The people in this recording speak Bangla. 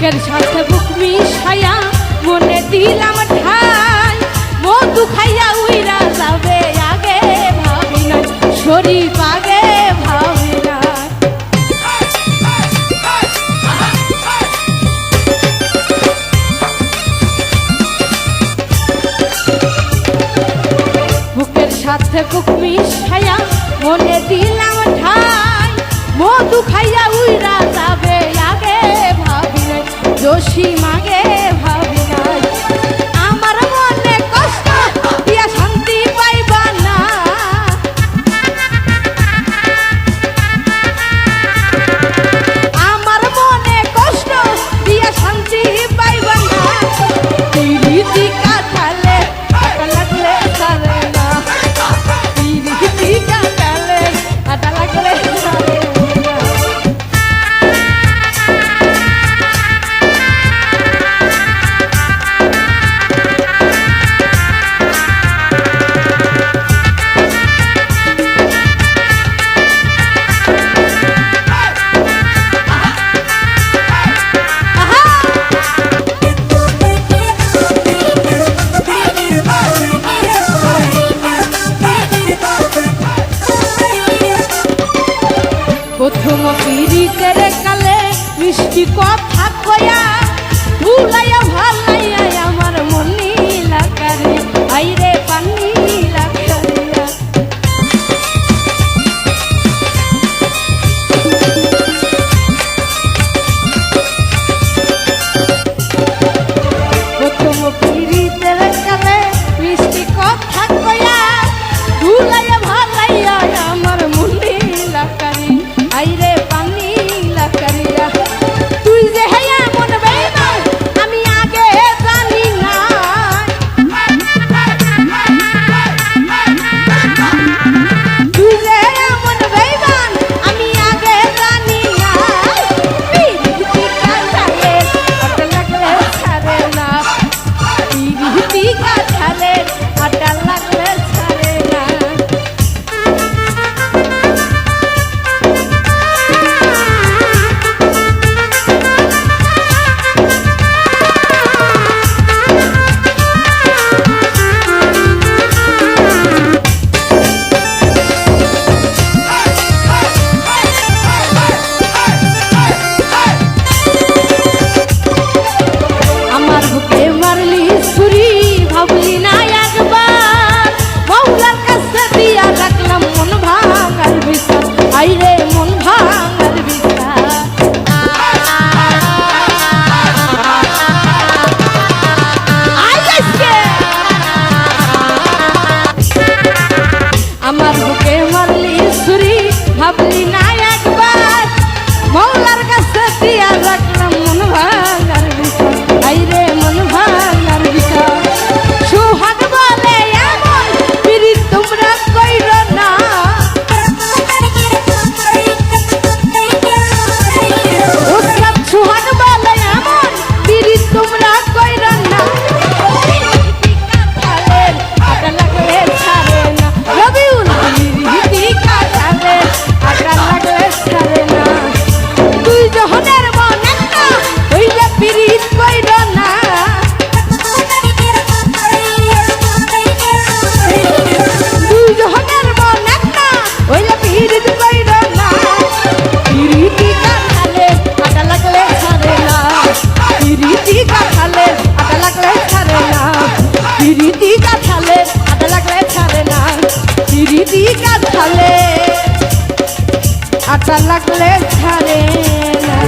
বুকের সাথে বুক মিশাইয়া মনে দিলাম ঠাই। মধু খাইয়া উইরা যাবে আগে ভাবি না শরীর আগে ভাবি বুকের সাথে বুক মিশাইয়া মনে দিলাম ঠাই। মধু খাইয়া উইরা যাবে মিষ্টি কথা চিকা ঢালে আটা লাগলে ছাড়ে না।